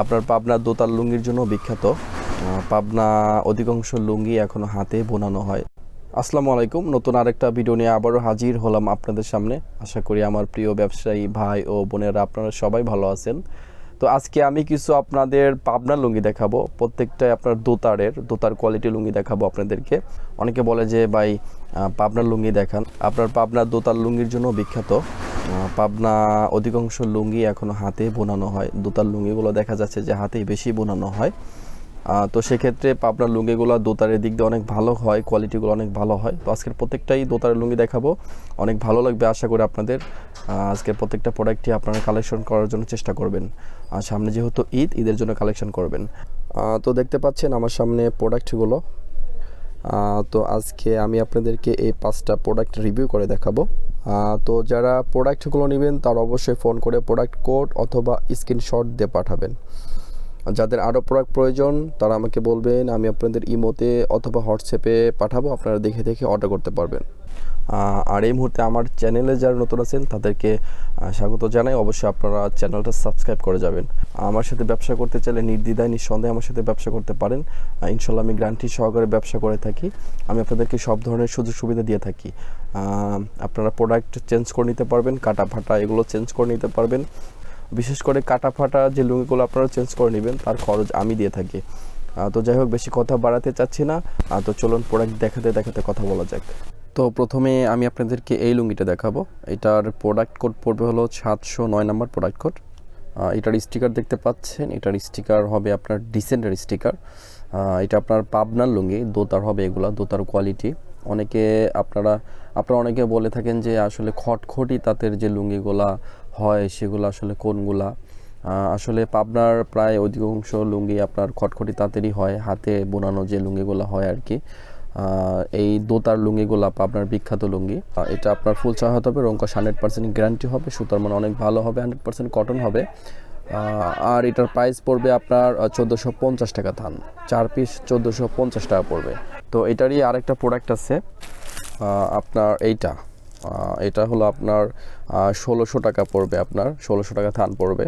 আপনার পাবনা দোতার লুঙ্গির জন্য বিখ্যাত। পাবনা অধিকাংশ লুঙ্গি এখনও হাতে বোনানো হয়। আসসালামু আলাইকুম, নতুন আরেকটা ভিডিও নিয়ে আবারও হাজির হলাম আপনাদের সামনে। আশা করি আমার প্রিয় ব্যবসায়ী ভাই ও বোনেরা আপনারা সবাই ভালো আছেন। তো আজকে আমি কিছু আপনাদের পাবনা লুঙ্গি দেখাবো। প্রত্যেকটাই আপনার দোতারের, দোতার কোয়ালিটি লুঙ্গি দেখাবো আপনাদেরকে। অনেকে বলে যে, ভাই পাবনার লুঙ্গি দেখান। আপনার পাবনার দোতার লুঙ্গির জন্য বিখ্যাত। পাবনা অধিকাংশ লুঙ্গি এখনও হাতে বোনানো হয়। দোতার লুঙ্গিগুলো দেখা যাচ্ছে যে হাতেই বেশি বোনানো হয়। তো সেক্ষেত্রে পাবনার লুঙ্গিগুলো দোতারের দিক দিয়ে অনেক ভালো হয়, কোয়ালিটিগুলো অনেক ভালো হয়। তো আজকের প্রত্যেকটাই দোতারের লুঙ্গি দেখাবো। অনেক ভালো লাগবে আশা করি আপনাদের। আজকের প্রত্যেকটা প্রোডাক্টই আপনারা কালেকশন করার জন্য চেষ্টা করবেন। আর সামনে যেহেতু ঈদ, ঈদের জন্য কালেকশন করবেন। তো দেখতে পাচ্ছেন আমার সামনে প্রোডাক্টগুলো। তো আজকে আমি আপনাদেরকে এই পাঁচটা প্রোডাক্ট রিভিউ করে দেখাবো। তো যারা প্রোডাক্টগুলো নেবেন, তারা অবশ্যই ফোন করে প্রোডাক্ট কোড অথবা স্ক্রিনশট দিয়ে পাঠাবেন। যাদের আরও প্রোডাক্ট প্রয়োজন, তারা আমাকে বলবেন, আমি আপনাদের ইমোতে অথবা হোয়াটসঅ্যাপে পাঠাবো, আপনারা দেখে দেখে অর্ডার করতে পারবেন। আর এই মুহূর্তে আমার চ্যানেলে যারা নতুন আছেন, তাদেরকে স্বাগত জানাই। অবশ্যই আপনারা চ্যানেলটা সাবস্ক্রাইব করে যাবেন। আমার সাথে ব্যবসা করতে চাইলে নির্দ্বিধায়, নিঃসন্দেহে আমার সাথে ব্যবসা করতে পারেন। ইনশাল্লাহ আমি গ্যারান্টি সহকারে ব্যবসা করে থাকি। আমি আপনাদেরকে সব ধরনের সুযোগ সুবিধা দিয়ে থাকি। আপনারা প্রোডাক্ট চেঞ্জ করে নিতে পারবেন, কাটা ফাটা এগুলো চেঞ্জ করে নিতে পারবেন। বিশেষ করে কাটা ফাটা যে লুঙ্গিগুলো আপনারা চেঞ্জ করে নেবেন, তার খরচ আমি দিয়ে থাকি। তো যাই হোক, বেশি কথা বাড়াতে চাচ্ছি না। তো চলুন প্রোডাক্ট দেখাতে দেখাতে কথা বলা যাক। তো প্রথমে আমি আপনাদেরকে এই লুঙ্গিটা দেখাবো। এটার প্রোডাক্ট কোড পড়বে হলো সাতশো নয় নম্বর প্রোডাক্ট কোড এটার স্টিকার দেখতে পাচ্ছেন। এটার স্টিকার হবে আপনার ডিসেন্টের স্টিকার এটা আপনার পাবনার লুঙ্গি, দোতার হবে এগুলা, দোতার কোয়ালিটি অনেকে আপনারা আপনারা অনেকে বলে থাকেন যে আসলে খটখটি তাঁতের যে লুঙ্গিগুলা হয়, সেগুলো আসলে কোনগুলা? আসলে পাবনার প্রায় অধিকাংশ লুঙ্গি আপনার খটখটি তাঁতেরই হয়, হাতে বোনানো যে লুঙ্গিগুলো হয় আর কি। এই দোতার লুঙ্গিগুলা আপনার বিখ্যাত লুঙ্গি। এটা আপনার ফুল হতে হবে রঙ্কশ হান্ড্রেড পার্সেন্ট গ্যারান্টি হবে, সুতার মানে অনেক ভালো হবে হান্ড্রেড পার্সেন্ট কটন হবে। আর এটার প্রাইস পড়বে আপনার চোদ্দোশো পঞ্চাশ টাকা ধান। চার পিস চোদ্দোশো পঞ্চাশ টাকা পড়বে। তো এটারই আরেকটা প্রোডাক্ট আছে আপনার এইটা। এটা হলো আপনার ষোলোশো টাকা পড়বে আপনার, ষোলোশো টাকা থান পড়বে।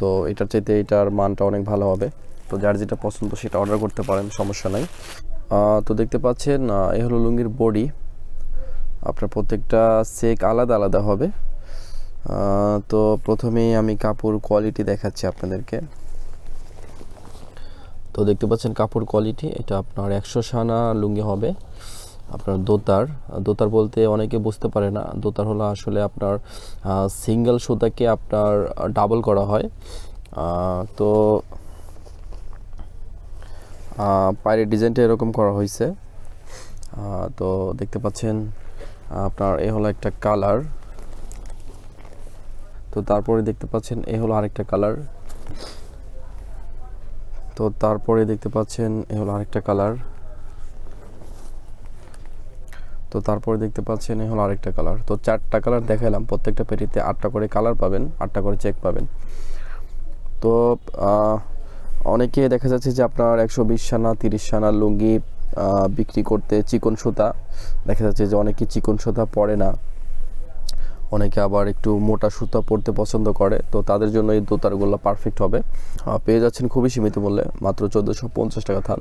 তো এটার চাইতে এটার মানটা অনেক ভালো হবে। তো যার যেটা পছন্দ সেটা অর্ডার করতে পারেন, সমস্যা নাই। তো দেখতে পাচ্ছেন এ হলো লুঙ্গির বডি। আপনার প্রত্যেকটা সেক আলাদা আলাদা হবে। তো প্রথমেই আমি কাপড় কোয়ালিটি দেখাচ্ছি আপনাদেরকে। তো দেখতে পাচ্ছেন কাপড় কোয়ালিটি এটা আপনার একশো সানা লুঙ্গি হবে। আপনার দোতার দোতার বলতে অনেকে বুঝতে পারে না। দোতার হলো আসলে আপনার সিঙ্গেল সুতাকে আপনার ডাবল করা হয়। তো পায়ের ডিজাইনটা এরকম করা হয়েছে। তো দেখতে পাচ্ছেন আপনার এ হলো একটা কালার। তো তারপরে দেখতে পাচ্ছেন, এ হলো আরেকটা কালার। তো তারপরে দেখতে পাচ্ছেন, এ হলো আরেকটা কালার। তো তারপরে দেখতে পাচ্ছেন, এ হলো আরেকটা কালার। তো চারটা কালার দেখালাম প্রত্যেকটা পেটিতে আটটা করে কালার পাবেন, আটটা করে চেক পাবেন। তো অনেকে দেখা যাচ্ছে যে আপনার একশো বিশ সানা তিরিশ সানা লুঙ্গি বিক্রি করতে চিকন সুতা। দেখা যাচ্ছে যে অনেকে চিকন সুতা পরে না। অনেকে আবার একটু মোটা সুতা পরতে পছন্দ করে। তো তাদের জন্য এই দোতারগুলো পারফেক্ট হবে। পেয়ে যাচ্ছেন খুবই সীমিত মূল্যে, মাত্র চোদ্দোশো পঞ্চাশ টাকা থান।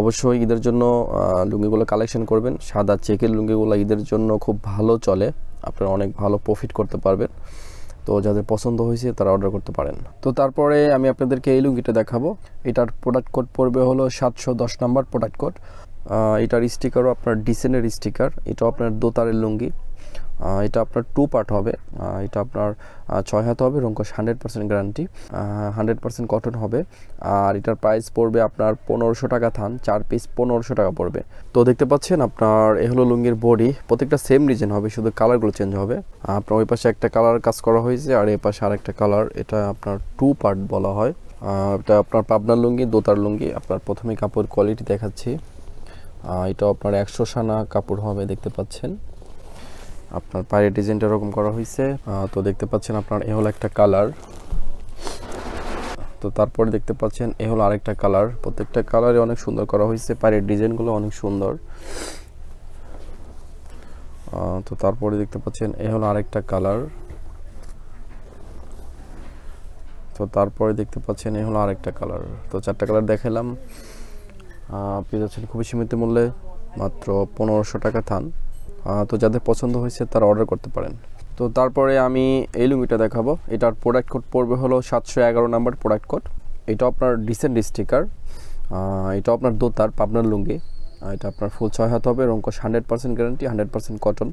অবশ্যই ঈদের জন্য লুঙ্গিগুলো কালেকশন করবেন। সাদা চেকের লুঙ্গিগুলো ঈদের জন্য খুব ভালো চলে। আপনারা অনেক ভালো প্রফিট করতে পারবেন। তো যাদের পছন্দ হয়েছে তারা অর্ডার করতে পারেন। তো তারপরে আমি আপনাদেরকে এই লুঙ্গিটা দেখাবো। এটার প্রোডাক্ট কোড পড়বে হলো সাতশো দশ নম্বর প্রোডাক্ট কোড এটার স্টিকারও আপনার ডিসেনের স্টিকার এটাও আপনার দোতারের লুঙ্গি। এটা আপনার টু পার্ট হবে। এটা আপনার ছয় হাত হবে রঙ্কশ hundred percent guarantee hundred percent cotton হবে। আর এটার প্রাইস পড়বে আপনার পনেরোশো টাকা থান, চার পিস পনেরোশো টাকা পড়বে। তো দেখতে পাচ্ছেন আপনার এ হলো লুঙ্গির বডি প্রত্যেকটা সেম ডিজাইন হবে, শুধু কালারগুলো চেঞ্জ হবে। আপনার ওই পাশে একটা কালার কাজ করা হয়েছে, আর এই পাশে আরেকটা কালার এটা আপনার টু পার্ট বলা হয়। এটা আপনার পাবনার লুঙ্গি, দোতার লুঙ্গি, আপনার প্রথমে কাপড় কোয়ালিটি দেখাচ্ছি। এটা আপনার একশো সানা কাপড় হবে, দেখতে পাচ্ছেন। আপনার পায়ের ডিজাইনটা এরকম করা হয়েছে তো দেখতে পাচ্ছেন আপনার এ হলো একটা কালার তো তারপরে দেখতে পাচ্ছেন এ হলো আরেকটা কালার প্রত্যেকটা কালারে অনেক সুন্দর করা হয়েছে পায়ের ডিজাইনগুলো অনেক সুন্দর। তো তারপরে দেখতে পাচ্ছেন এ হলো আরেকটা কালার তো তারপরে দেখতে পাচ্ছেন এ হলো আরেকটা কালার তো চারটা কালার দেখালাম পেয়ে যাচ্ছেন খুবই সীমিত মূল্যে, মাত্র পনেরোশো টাকা থান। তো যাদের পছন্দ হয়েছে তারা অর্ডার করতে পারেন। তো তারপরে আমি এই লুঙ্গিটা দেখাবো। এটার প্রোডাক্ট কোড পড়বে হলো সাতশো এগারো নাম্বার প্রোডাক্ট কোড এটা আপনার ডিসেন্ট স্টিকার এটা আপনার দোতার, পাবনার লুঙ্গি। এটা আপনার ফুল ছয় হাত হবে রঙ্কশ hundred percent guarantee hundred percent cotton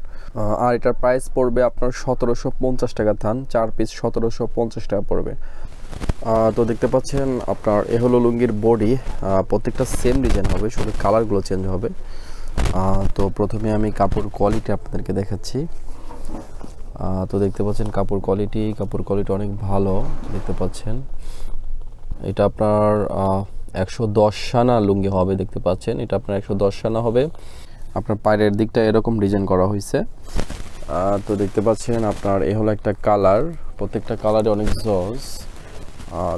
আর এটার প্রাইস পড়বে আপনার সতেরোশো পঞ্চাশ টাকা ধান চার পিস সতেরোশো পঞ্চাশ টাকা পড়বে। তো দেখতে পাচ্ছেন আপনার এ হলো লুঙ্গির বডি প্রত্যেকটা সেম ডিজাইন হবে, শুধু কালারগুলো চেঞ্জ হবে। তো প্রথমে আমি কাপড় কোয়ালিটি আপনাদেরকে দেখাচ্ছি। তো দেখতে পাচ্ছেন কাপড় কোয়ালিটি কাপড় কোয়ালিটি অনেক ভালো, দেখতে পাচ্ছেন। এটা আপনার একশো দশ সানা লুঙ্গি হবে, দেখতে পাচ্ছেন। এটা আপনার একশো দশ সানা হবে। আপনার পায়ের দিকটা এরকম ডিজাইন করা হয়েছে। তো দেখতে পাচ্ছেন আপনার, এ হলো একটা কালার প্রত্যেকটা কালারে অনেক জস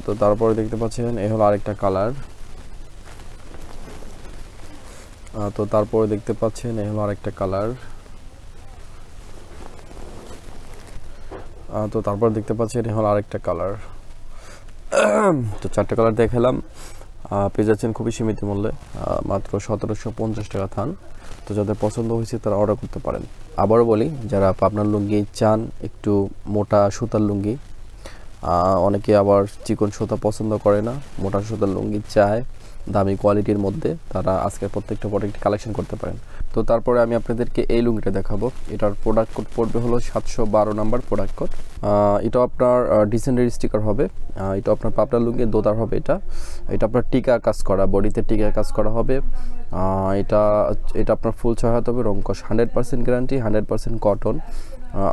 তো তারপরে দেখতে পাচ্ছেন, এ হলো আরেকটা কালার তো তারপরে দেখতে পাচ্ছেন এ হলো আরেকটা কালার তো তারপর দেখতে পাচ্ছেন এ হলো আরেকটা কালার তো চারটে কালার দেখালাম। পেয়ে যাচ্ছেন খুবই সীমিত মূল্যে। মাত্র সতেরোশো পঞ্চাশ টাকা থান। তো যাদের পছন্দ হয়েছে, তারা অর্ডার করতে পারেন। আবারও বলি, যারা পাবনার লুঙ্গি চান, একটু মোটা সুতার লুঙ্গি অনেকে আবার চিকন সুতা পছন্দ করে না, মোটা সুতার লুঙ্গি চায় দামি কোয়ালিটির মধ্যে, তারা আজকের প্রত্যেকটা প্রোডাক্ট কালেকশন করতে পারেন। তো তারপরে আমি আপনাদেরকে এই লুঙ্গিটা দেখাবো। এটার প্রোডাক্ট কোড পড়বে হলো সাতশো বারো নাম্বার প্রোডাক্ট কোড এটা আপনার ডিসেন্ডারি স্টিকার হবে। এটা আপনার পাপড়া লুঙ্গি, দোতার হবে এটা। এটা আপনার টিকা কাজ করা, বডিতে টিকা কাজ করা হবে। এটা এটা আপনার ফুল ছয় হাত হবে রঙ্কশ hundred percent guarantee hundred percent cotton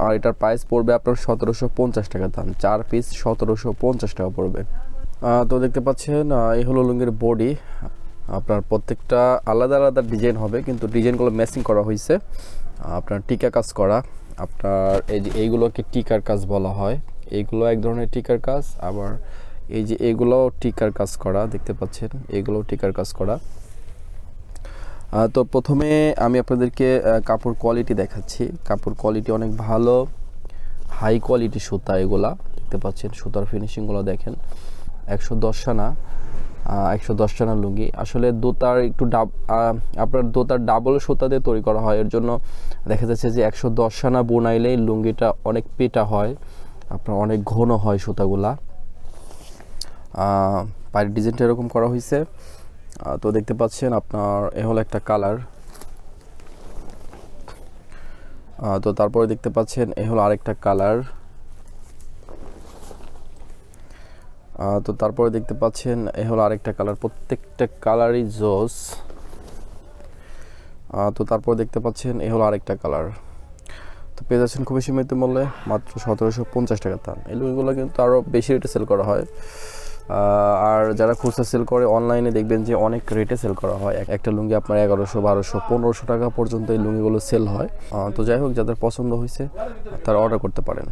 আর এটার প্রাইস পড়বে আপনার সতেরোশো পঞ্চাশ টাকা দাম। চার পিস সতেরোশো পঞ্চাশ টাকা পড়বে। তো দেখতে পাচ্ছেন এই হলো লুঙ্গির বডি আপনার প্রত্যেকটা আলাদা আলাদা ডিজাইন হবে, কিন্তু ডিজাইনগুলো ম্যাচিং করা হয়েছে। আপনার টিকা কাজ করা, আপনার এই যে এইগুলোকে টিকার কাজ বলা হয়। এইগুলো এক ধরনের টিকার কাজ, আবার এই যে এগুলো টিকার কাজ করা, দেখতে পাচ্ছেন এগুলো টিকার কাজ করা। তো প্রথমে আমি আপনাদেরকে কাপড় কোয়ালিটি দেখাচ্ছি। কাপড় কোয়ালিটি অনেক ভালো হাই কোয়ালিটি সুতা এগুলা। দেখতে পাচ্ছেন, সুতার ফিনিশিংগুলো দেখেন। একশো দশ সানা একশো দশ টানা লুঙ্গি। আসলে দোতার একটু ডাব আপনার দোতার ডাবল সুতা দিয়ে তৈরি করা হয়। এর জন্য দেখা যাচ্ছে যে একশো দশ সানা বোনাইলেই লুঙ্গিটা অনেক পেটা হয়। আপনার অনেক ঘন হয় সুতাগুলা। পায়ের ডিজাইনটা এরকম করা হয়েছে। তো দেখতে পাচ্ছেন আপনার এ হলো একটা কালার তো তারপরে দেখতে পাচ্ছেন এ হলো আরেকটা কালার তো তারপরে দেখতে পাচ্ছেন এ হলো আরেকটা কালার প্রত্যেকটা কালারই জোস তো তারপর দেখতে পাচ্ছেন এ হলো আরেকটা কালার তো পেয়ে যাচ্ছেন খুবই সীমিত মূল্যে, মাত্র সতেরোশো পঞ্চাশ টাকা দাম। এই লুঙ্গিগুলো কিন্তু আরও বেশি রেটে সেল করা হয়। আর যারা খুচরা সেল করে অনলাইনে দেখবেন যে অনেক রেটে সেল করা হয়। এক- একটা লুঙ্গি আপনার এগারোশো, বারোশো, পনেরোশো টাকা পর্যন্ত এই লুঙ্গিগুলো সেল হয়। তো যাই হোক, যাদের পছন্দ হয়েছে, তারা অর্ডার করতে পারেন।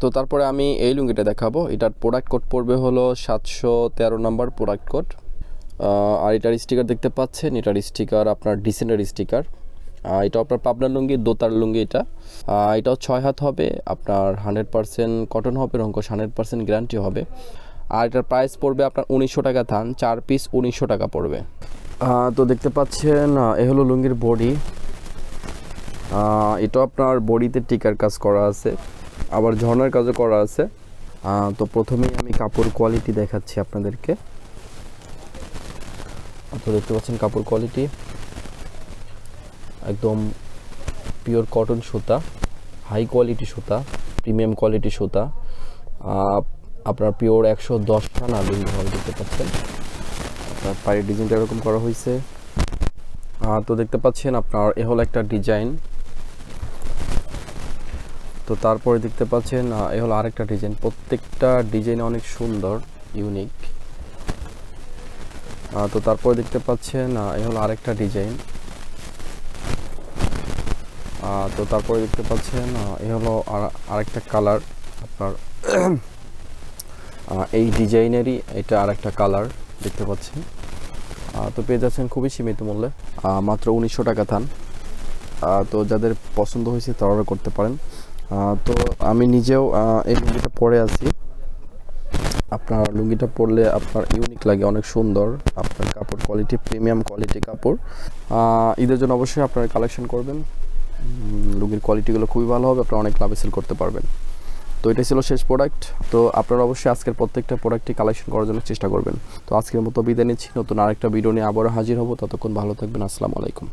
তো তারপরে আমি এই লুঙ্গিটা দেখাবো। এটার প্রোডাক্ট কোড পড়বে হলো সাতশো তেরো নম্বর প্রোডাক্ট কোড আর এটার স্টিকার দেখতে পাচ্ছেন। এটার স্টিকার আপনার ডিসেন্ডার স্টিকার এটা আপনার পাবনার লুঙ্গি, দোতার লুঙ্গি এটা। এটাও ছয় হাত হবে। আপনার হান্ড্রেড পার্সেন্ট কটন হবে রঙ্কশ হান্ড্রেড পার্সেন্ট গ্যারান্টি হবে। আর এটার প্রাইস পড়বে আপনার উনিশশো টাকা থান চার পিস উনিশশো টাকা পড়বে। তো দেখতে পাচ্ছেন এ হলো লুঙ্গির বডি। এটা আপনার বডিতে টিকার কাজ করা আছে, আবার ঝর্নার কাজও করা আছে। তো প্রথমেই আমি কাপড় কোয়ালিটি দেখাচ্ছি আপনাদেরকে। তো দেখতে পাচ্ছেন কাপড় কোয়ালিটি একদম পিওর কটন সুতা হাই কোয়ালিটি সুতা প্রিমিয়াম কোয়ালিটি সুতা। আপনার পিওর একশো দশ লুঙ্গি হবে দেখতে পাচ্ছেন। আপনার পায়ের ডিজাইনটা এরকম করা হয়েছে। আহ, তো দেখতে পাচ্ছেন আপনার এ হলো একটা ডিজাইন। তো তারপরে দেখতে পাচ্ছেন এ হলো আরেকটা ডিজাইন। প্রত্যেকটা ডিজাইন অনেক সুন্দর ইউনিক। তো তারপরে দেখতে পাচ্ছেন এ হলো আরেকটা ডিজাইন। তো তারপরে দেখতে পাচ্ছেন এ হলো আর- আরেকটা কালার। আপনার এই ডিজাইনেরই এটা আর একটা কালার দেখতে পাচ্ছেন তো পেয়ে যাচ্ছেন খুবই সীমিত মূল্যে। মাত্র উনিশশো টাকা থান। তো যাদের পছন্দ হয়েছে তারা করতে পারেন। তো আমি নিজেও এই লুঙ্গিটা পরে আছি। আপনার লুঙ্গিটা পরলে আপনার ইউনিক লাগে, অনেক সুন্দর। আপনার কাপড় কোয়ালিটি প্রিমিয়াম কোয়ালিটি কাপড়। ঈদের জন্য অবশ্যই আপনারা কালেকশন করবেন। লুঙ্গির কোয়ালিটিগুলো খুবই ভালো হবে, আপনারা অনেক লাভে সেল করতে পারবেন। তো এটা ছিল শেষ প্রোডাক্ট তো আপনারা অবশ্যই আজকের প্রত্যেকটা প্রোডাক্টে কালেকশন করার জন্য চেষ্টা করবেন। তো আজকের মতো বিদায় নিচ্ছি। নতুন আরেকটা ভিডিও নিয়ে আবারও হাজির হব। ততক্ষণ ভালো থাকবেন। আসসালামু আলাইকুম।